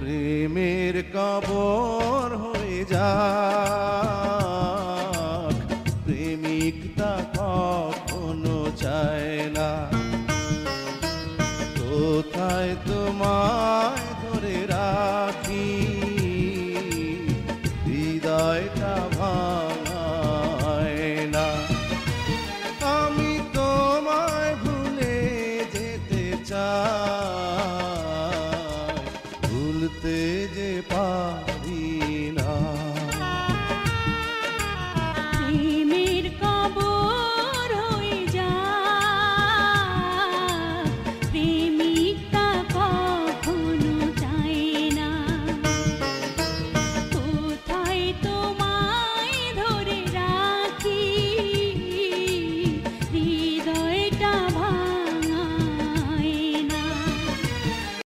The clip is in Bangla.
প্রেমের কবর হয়ে যা প্রেমিক তা কখনো চায় না। কোথায় তোমায় ধরে রাখি? হৃদয়টা ভাঙায় না। আমি তোমায় ভুলে যেতে চাই। যেতে যে পারি